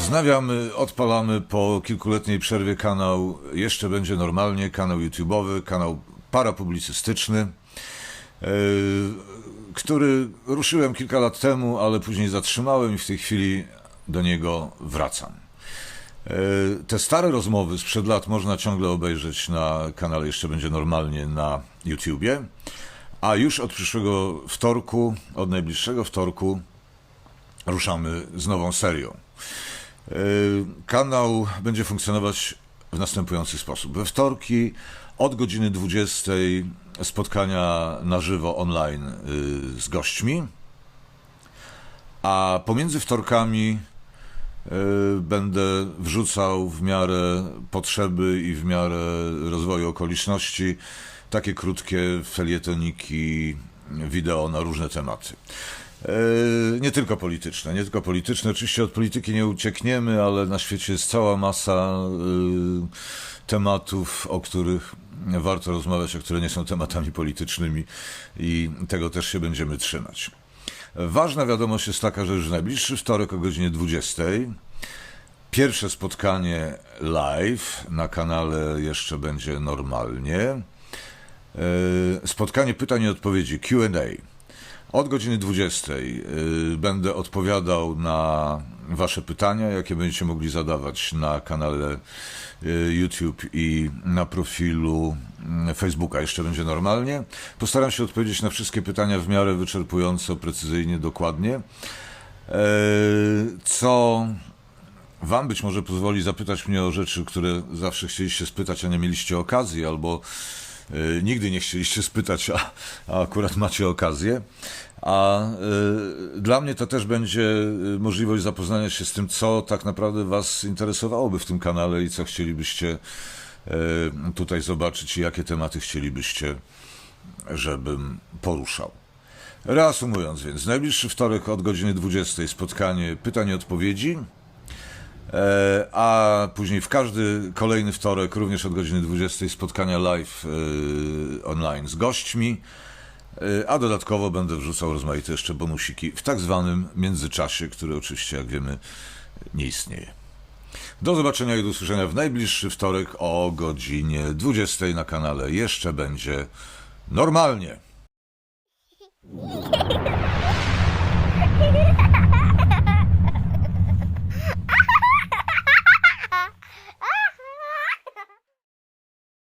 Wznawiamy, odpalamy po kilkuletniej przerwie kanał Jeszcze będzie normalnie, kanał YouTube'owy, kanał parapublicystyczny, yy, który ruszyłem kilka lat temu, ale później zatrzymałem i w tej chwili do niego wracam. Yy, Te stare rozmowy sprzed lat można ciągle obejrzeć na kanale Jeszcze będzie normalnie na YouTubie, a już od przyszłego wtorku, od najbliższego wtorku ruszamy z nową serią. Yy, Kanał będzie funkcjonować w następujący sposób. We wtorki od godziny 20 spotkania na żywo online yy, z gośćmi, a pomiędzy wtorkami będę wrzucał w miarę potrzeby i w miarę rozwoju okoliczności takie krótkie felietoniki, wideo na różne tematy. Yy, Nie tylko polityczne, nie tylko polityczne. Oczywiście od polityki nie uciekniemy, ale na świecie jest cała masa yy, tematów, o których warto rozmawiać, a które nie są tematami politycznymi i tego też się będziemy trzymać. Ważna wiadomość jest taka, że już najbliższy wtorek o godzinie 20 pierwsze spotkanie live na kanale jeszcze będzie normalnie. Yy, Spotkanie pytań i odpowiedzi QA. Od godziny 20 y, będę odpowiadał na Wasze pytania, jakie będziecie mogli zadawać na kanale y, YouTube i na profilu mm, Facebooka. Jeszcze będzie normalnie. Postaram się odpowiedzieć na wszystkie pytania w miarę wyczerpująco, precyzyjnie, dokładnie. Co Wam być może pozwoli zapytać mnie o rzeczy, które zawsze chcieliście spytać, a nie mieliście okazji, albo y, nigdy nie chcieliście spytać, a, a akurat macie okazję. A y, dla mnie to też będzie y, możliwość zapoznania się z tym, co tak naprawdę Was interesowałoby w tym kanale i co chcielibyście y, tutaj zobaczyć i jakie tematy chcielibyście, żebym poruszał. Reasumując więc, najbliższy wtorek od godziny 20 spotkanie pytań i odpowiedzi. E, a później w każdy kolejny wtorek, również od godziny 20, spotkania live e, online z gośćmi, E, a dodatkowo będę wrzucał rozmaite jeszcze bonusiki w tak zwanym międzyczasie, który oczywiście, jak wiemy, nie istnieje. Do zobaczenia i do usłyszenia w najbliższy wtorek o godzinie 20 na kanale. Jeszcze będzie normalnie.